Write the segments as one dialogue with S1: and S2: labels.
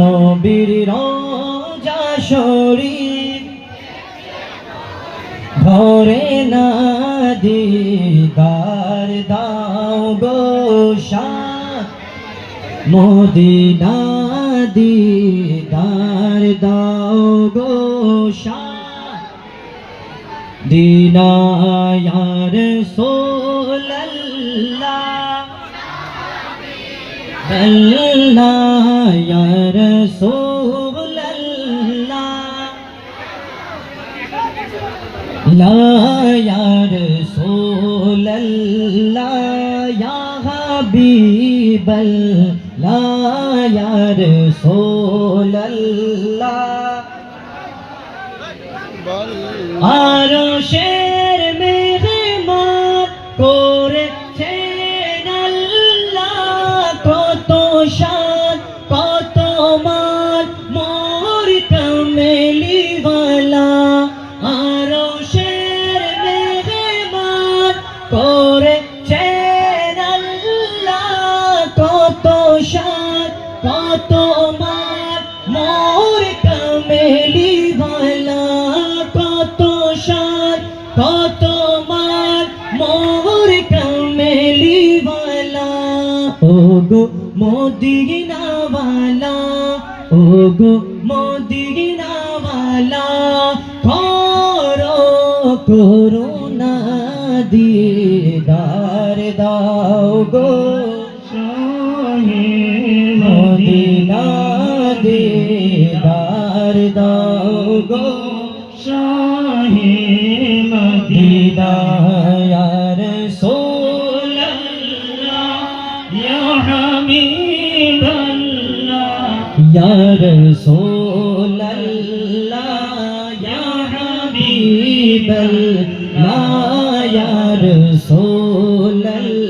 S1: নবীর রোজা শরীফ ঘরে না দিদার দাও গো শাহ মদিনা দিদার দাও গো Shah দিনায়ার Allah ya Rasul Allah La ya Rasul Allah ya Habib Allah ya Rasul Allah আরও কত মোর কামেলি বালা ও গো মদিনা বালা ও গো মদিনা বালা করো করুণা দিদার দাও গো। মদিনা দিদার দাও গো। শাহে মদিনা ইয়ার সোল্লাহ ইয়া হাবিবাল্লাহ ইয়ার সোল্লাহ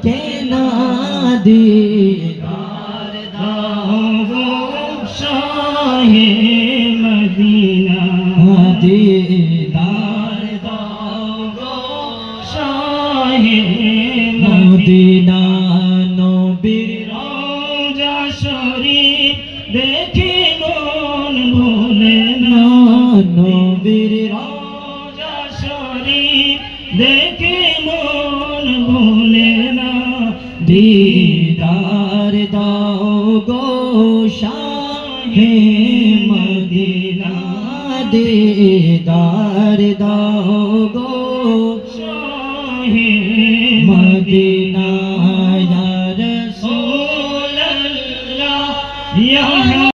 S1: থাকে না দিদার দাও শাহে মদিনা দিদার দাও গো শাহে মদিনা নবীর রোজা শরীফ দেখে মন ভোলে না। নবীর রোজা শরীফ দেখে মন ভোলে دیدار داؤ گو شاہ مدینہ دیدار داؤ گو شاہ مدینہ یا رسول اللہ یا